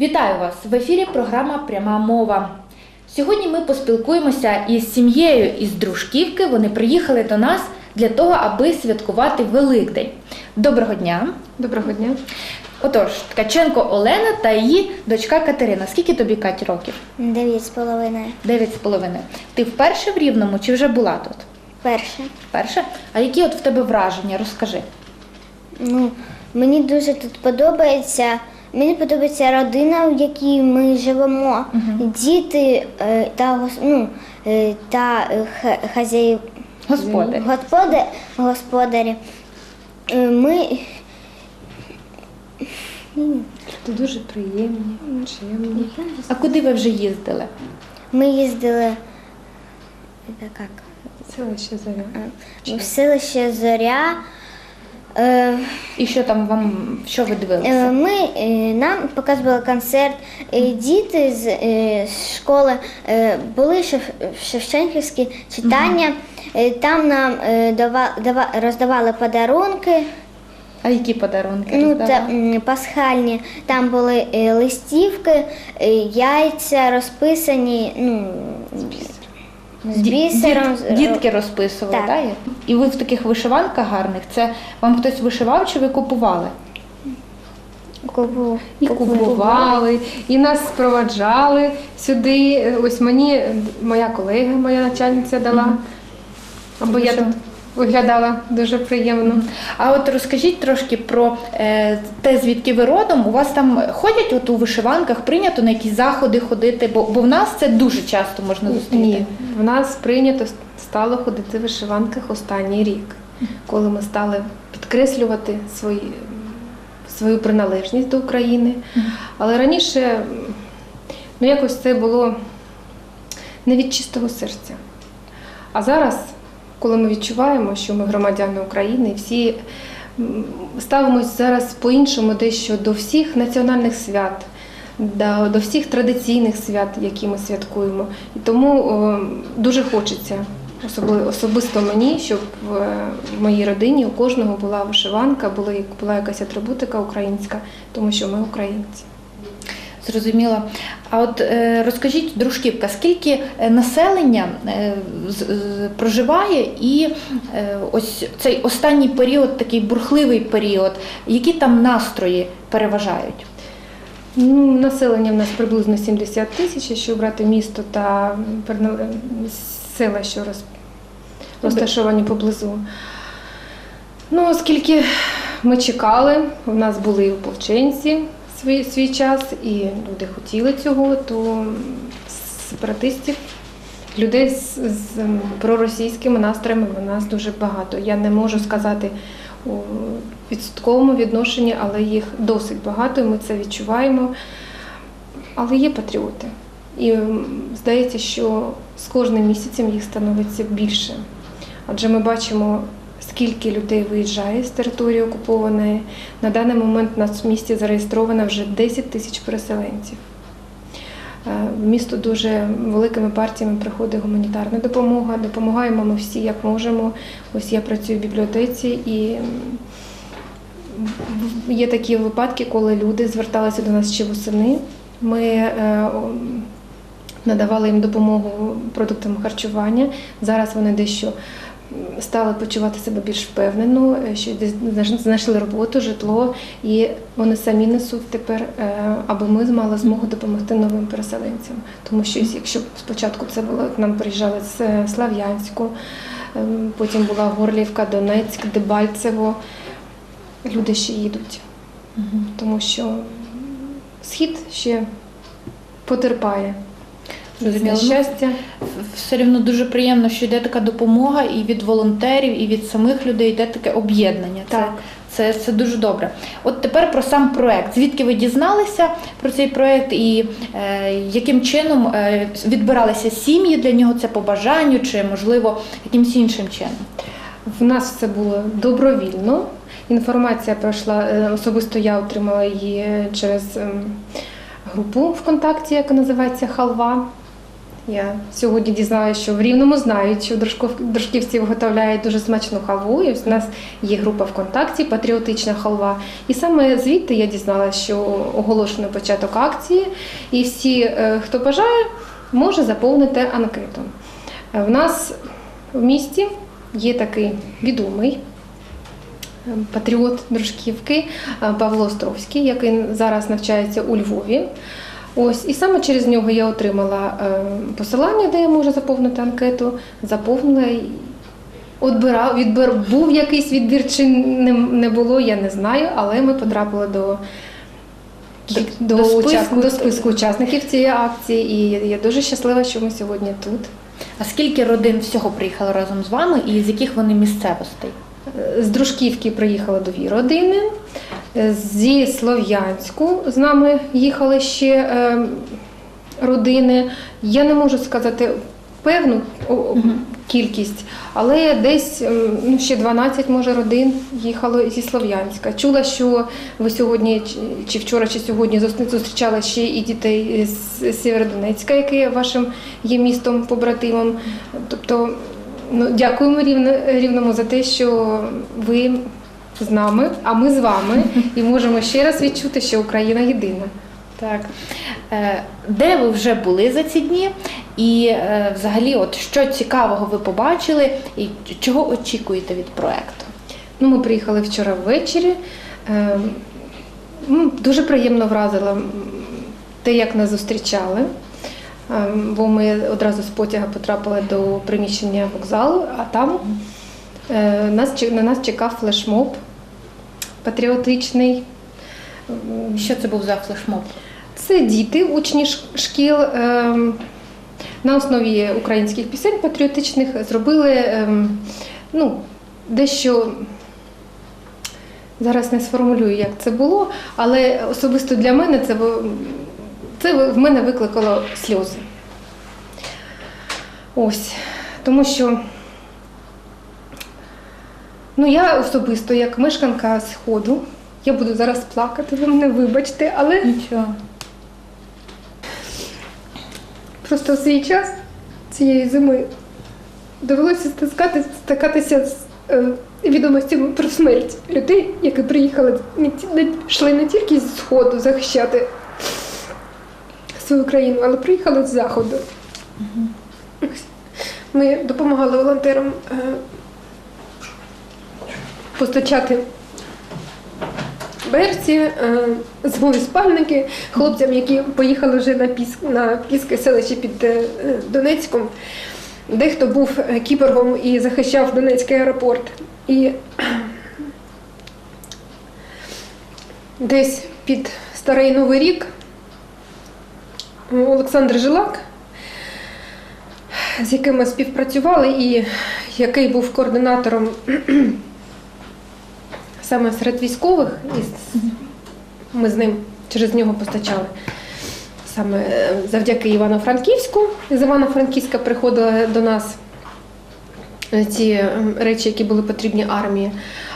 Вітаю вас! В ефірі програма Пряма мова. Сьогодні ми поспілкуємося із сім'єю із Дружківки. Вони приїхали до нас для того, аби святкувати Великдень. Доброго дня! Доброго дня. Отож, Ткаченко Олена та її дочка Катерина. Скільки тобі Кать років? Дев'ять з половиною. Дев'ять з половиною. Ти вперше в Рівному чи вже була тут? Перше. Вперше? А які от в тебе враження? Розкажи. Ну, мені дуже тут подобається. Мені подобається родина, в якій ми живемо, діти е, та ну, е, та е, ха- хазяї Господи. господи, господарі. Ми Ти дуже приємні, чемні. А куди ви вже їздили? ми їздили як? Селище Заря. Е, в селище Зоря. Е, І що там вам, що ви Е, дивилися? Ми е, нам показували концерт. Е, Діти з е, школи е, були шев- Шевченківські читання. Е, Там нам е, дава, дава, роздавали подарунки. А які подарунки? Ну, та, пасхальні. Там були е, листівки, е, яйця розписані. Ну, з бісером. діт- дітки розписували, Так. так? І ви в таких вишиванках гарних. Це вам хтось вишивав чи ви купували? Купу- І купували, і нас спроваджали сюди. Ось мені моя колега, моя начальниця дала, або я тут виглядала дуже приємно. А от розкажіть трошки про е, те, звідки ви родом. У вас там ходять от у вишиванках, прийнято на якісь заходи ходити, бо, бо в нас це дуже часто можна зустріти. Ні, в нас прийнято стало ходити в вишиванках останній рік, коли ми стали підкреслювати свої, свою приналежність до України. Але раніше ну, якось це було не від чистого серця. А зараз, коли ми відчуваємо, що ми громадяни України, всі м, ставимось зараз по-іншому дещо до всіх національних свят, до, всіх традиційних свят, які ми святкуємо. І тому дуже хочеться, особисто мені, щоб в, в моїй родині у кожного була вишиванка, була якась атрибутика українська, тому що ми українці. Зрозуміло. А от е, розкажіть, дружківка, скільки е, населення е, проживає і ось цей останній період, такий бурхливий період, які там настрої переважають? Ну, населення в нас приблизно 70 тисяч, якщо брати місто та села, що роз... розташовані поблизу. Ну, оскільки ми чекали, у нас були і ополченці свій, свій час, і люди хотіли цього, то сепаратистів, людей з, з проросійськими настроями у нас дуже багато. Я не можу сказати у відсотковому відношенні, але їх досить багато, і ми це відчуваємо. Але є патріоти. І здається, що з кожним місяцем їх становиться більше. Адже ми бачимо, скільки людей виїжджає з території окупованої. На даний момент у нас в місті зареєстровано вже 10 тисяч переселенців. Е, В місто дуже великими партіями приходить гуманітарна допомога. Допомагаємо ми всі, як можемо. Ось я працюю в бібліотеці і є такі випадки, коли люди зверталися до нас ще восени. Ми е, надавали їм допомогу продуктами харчування. Зараз вони дещо стали почувати себе більш впевнено, е, що десь знайшли роботу, житло, і вони самі несуть тепер, е, аби ми мали змогу допомогти новим переселенцям. Тому що якщо спочатку це було нам приїжджали з е, Слав'янську, ем, потім була Горлівка, Донецьк, Дебальцево. Люди ще їдуть, тому що схід ще потерпає. Зрозуміло. Щастя. Все рівно дуже приємно, що йде така допомога і від волонтерів, і від самих людей йде таке об'єднання. Це, Так. це, це дуже добре. От тепер про сам проект. Звідки ви дізналися про цей проект і е, яким чином е, відбиралися сім'ї для нього? Це по бажанню чи можливо якимось іншим чином? В нас це було добровільно. Інформація пройшла, е, особисто я отримала її через ем, групу ВКонтакті, яка називається Халва. Я сьогодні дізналася, що в Рівному знають, що дружківці виготовляють дуже смачну халву. І у нас є група ВКонтакті Патріотична халва. І саме звідти я дізналася, що оголошено початок акції, і всі, е, хто бажає, може заповнити анкету. Е, В нас в місті є такий відомий е, патріот дружківки Павло Островський, який зараз навчається у Львові. Ось, і саме через нього я отримала е, посилання, де я можу заповнити анкету, заповнила. і Отбирав, відбір, був якийсь відбір чи не, не було, я не знаю, але ми потрапили до, до, До до, списку. учас- до списку учасників цієї акції, і я дуже щаслива, що ми сьогодні тут. А скільки родин всього приїхало разом з вами і з яких вони місцевостей? З Дружківки приїхали дві родини. Зі Слов'янську з нами їхали ще е, родини. Я не можу сказати певну кількість, але десь ну, ще 12 може родин їхало зі Слов'янська. Чула, що ви сьогодні чи- вчора, чи сьогодні зус- зустрічали ще і дітей з Сєвєродонецька, яке вашим є містом побратимом. Тобто Ну, дякуємо рівно, рівному за те, що ви з нами, а ми з вами, і можемо ще раз відчути, що Україна єдина. Так. Е, Де ви вже були за ці дні? І е, взагалі, от що цікавого ви побачили, і чого очікуєте від проекту? Ну, ми приїхали вчора ввечері. Е, Дуже приємно вразило те, як нас зустрічали. Бо ми одразу з потяга потрапили до приміщення вокзалу, а там нас, на нас чекав флешмоб патріотичний. Що це був за флешмоб? Це діти, учні шкіл ем, на основі українських пісень патріотичних зробили ем, ну, дещо. Зараз не сформулюю, як це було, але особисто для мене це, в- це в мене викликало сльози. Ось. Тому що ну, я особисто, як мешканка Сходу, я буду зараз плакати, ви мене вибачте, але Нічого. Просто в свій час цієї зими довелося стискати, стикатися з е, відомостями про смерть людей, які приїхали не, ті- не йшли не тільки з сходу захищати свою країну, але приїхали з заходу. Ми допомагали волонтерам е, постачати берці, е, зимові спальники хлопцям, які поїхали вже на піск на піски селище під е, Донецьком. Дехто був е, кіборгом і захищав Донецький аеропорт. І десь під Старий Новий рік Олександр Жилак, з яким ми співпрацювали, і який був координатором саме серед військових, і ми з ним через нього постачали. Саме е, завдяки Івано-Франківську. З Івано-Франківська приходили до нас е, ці е, речі, які були потрібні армії.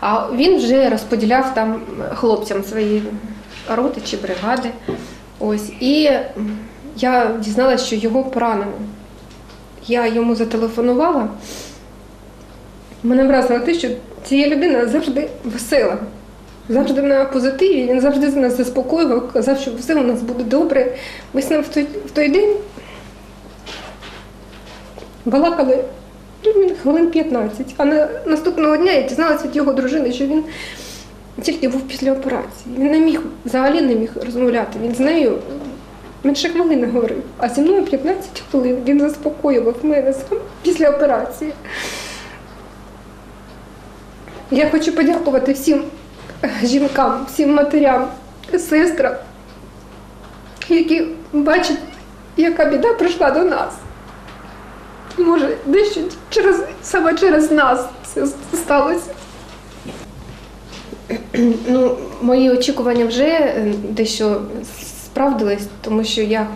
А він вже розподіляв там хлопцям свої роти чи бригади. Ось. І я дізналася, що його поранено. Я йому зателефонувала. Мене вразило те, що цієї людина завжди весела, завжди на позитиві, він завжди нас заспокоював, казав, що все у нас буде добре. Ми з ним в той, в той день балакали ну, хвилин 15. А на наступного дня я дізналася від його дружини, що він тільки був після операції. Він не міг взагалі не міг розмовляти. Він з нею менше хвилини говорив, а зі мною 15 хвилин він заспокоював мене сам після операції. Я хочу подякувати всім жінкам, всім матерям, сестрам, які бачать, яка біда прийшла до нас. Може, дещо через саме через нас це сталося. Ну, мої очікування вже е, дещо справдились, тому що я,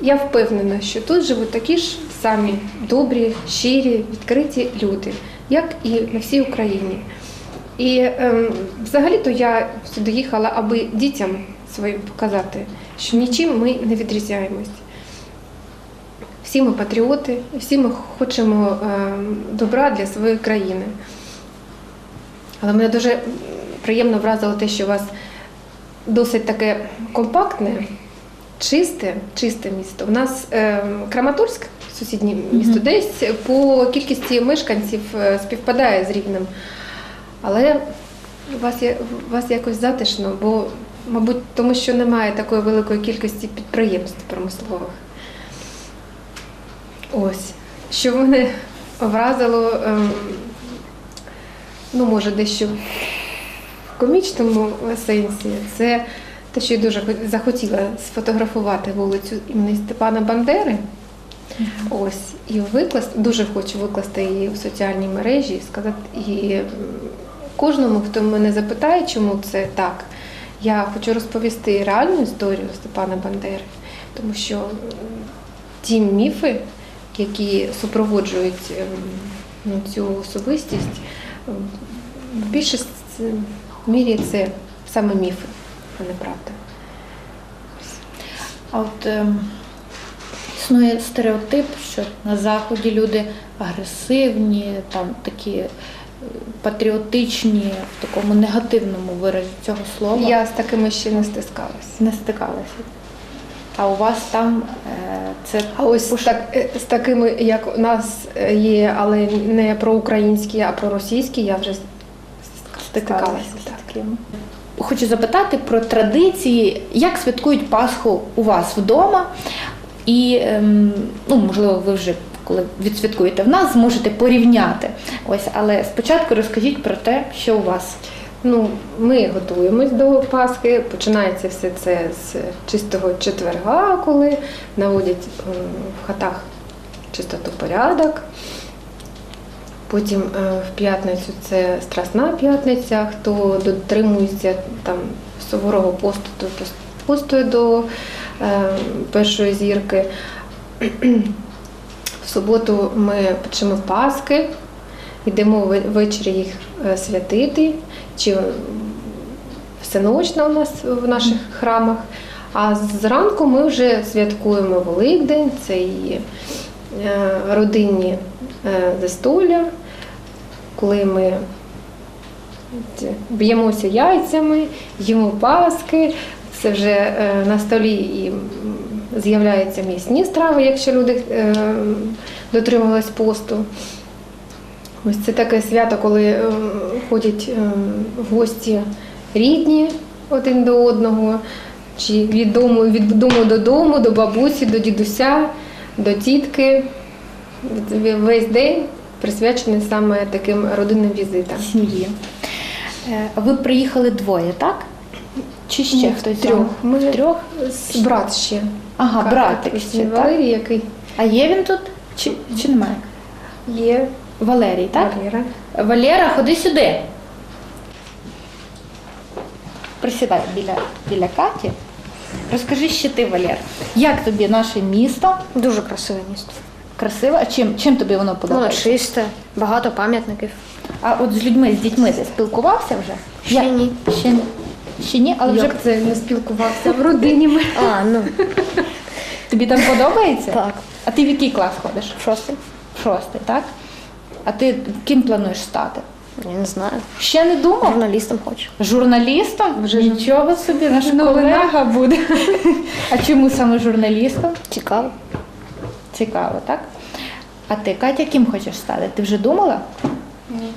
я впевнена, що тут живуть такі ж самі добрі, щирі, відкриті люди, як і на всій Україні. І ем, взагалі-то я сюди їхала, аби дітям своїм показати, що нічим ми не відрізняємось. всі ми патріоти, всі ми хочемо е, добра для своєї країни. Але мене дуже приємно вразило те, що у вас досить таке компактне, чисте, чисте місто. У нас е, Краматорськ, сусіднє місто, десь по кількості мешканців е, співпадає з рівнем. Але у вас, є, у вас якось затишно, бо, мабуть, тому що немає такої великої кількості підприємств промислових. Ось. Що мене вразило, ем, ну, може, дещо в комічному сенсі, це те, що я дуже захотіла сфотографувати вулицю імені Степана Бандери. Ось, і викласти, дуже хочу викласти її в соціальній мережі сказати, і кожному, хто мене запитає, чому це так, я хочу розповісти реальну історію Степана Бандери, тому що ті міфи, які супроводжують ем, ну, цю особистість, в більшості мірі це саме міфи, а не правда. А от ем, існує стереотип, що на заході люди агресивні, там такі е, патріотичні в такому негативному виразі цього слова. Я з такими ще не стискалась. не стикалася. А у вас там е, це А ось з, так, е, з такими, як у нас е, є, але не про українські, а про російські, я вже стикалася. з так. такими. Хочу запитати про традиції, як святкують Пасху у вас вдома, і ем, ну, можливо, ви вже коли відсвяткуєте в нас, зможете порівняти. Ось, але спочатку розкажіть про те, що у вас. Ну, ми готуємось до Пасхи. Починається все це з чистого четверга, коли наводять в хатах чистоту порядок. Потім е, в п'ятницю це Страсна п'ятниця, хто дотримується там суворого посту, то постує до е, першої зірки. В суботу ми печемо Паски, йдемо ввечері їх е, святити, чи всеночно у нас в наших храмах. А зранку ми вже святкуємо Великдень, це і родинні застолля, коли ми б'ємося яйцями, їмо паски, це вже е, на столі і з'являються м'ясні страви, якщо люди е, дотримувались посту. Ось це таке свято, коли е, ходять е, в гості рідні один до одного, чи від дому, від дому додому, до бабусі, до дідуся, до тітки. Весь день присвячений саме таким родинним візитам. Сім'ї. Е, Ви приїхали двоє, так? Чи ще Ні, хтось? трьох. Ми- трьох? Брат ще. Ага, ось ще, так? Який А є він тут? Чи, чи немає? є Валерій, так? Валера. Валера, ходи сюди. Присідай біля, біля Каті. Розкажи ще ти, Валер, як тобі наше місто? Дуже красиве місто. Красиве? А чим, чим тобі воно Ну, подобається? чисте, багато пам'ятників. А от з людьми, з дітьми ти спілкувався вже? Ще ні. Ще, ще ні, але вже це не спілкувався в родині ми. А, ну, тобі там подобається? так. А ти в який клас ходиш? Шостий? Шостий, так? А ти ким плануєш стати? Я не знаю. Ще не думав? Журналістом хочу. Журналістом? Вже Нічого собі, наш колега буде. А чому саме журналістом? Цікаво. Цікаво, так? А ти, Катя, ким хочеш стати? Ти вже думала? Ні.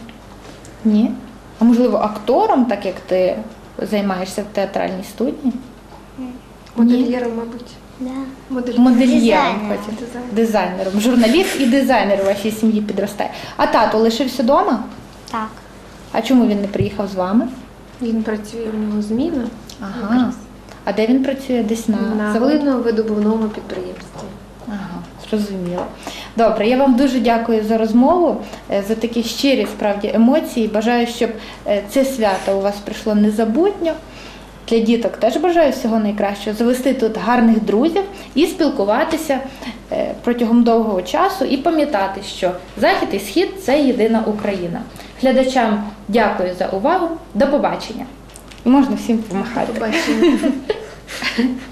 Ні? А можливо, актором, так як ти займаєшся в театральній студії? Модельєром, мабуть. Да. Модельєром Дизайнером. Дизайнером. Дизайнером. Журналіст і дизайнер у вашій сім'ї підростає. А тато лишився вдома? Так. А чому він не приїхав з вами? Він працює у нього зміна Ага. А де він працює? Десь на, на видобувному підприємстві. Ага, зрозуміло. Добре, я вам дуже дякую за розмову, е, за такі щирі справді емоції. Бажаю, щоб е, це свято у вас прийшло незабутньо. Для діток теж бажаю всього найкращого, завести тут гарних друзів і спілкуватися е, протягом довгого часу і пам'ятати, що Захід і Схід це єдина Україна. Глядачам дякую за увагу. До побачення. І можна всім помахати. Побачимо.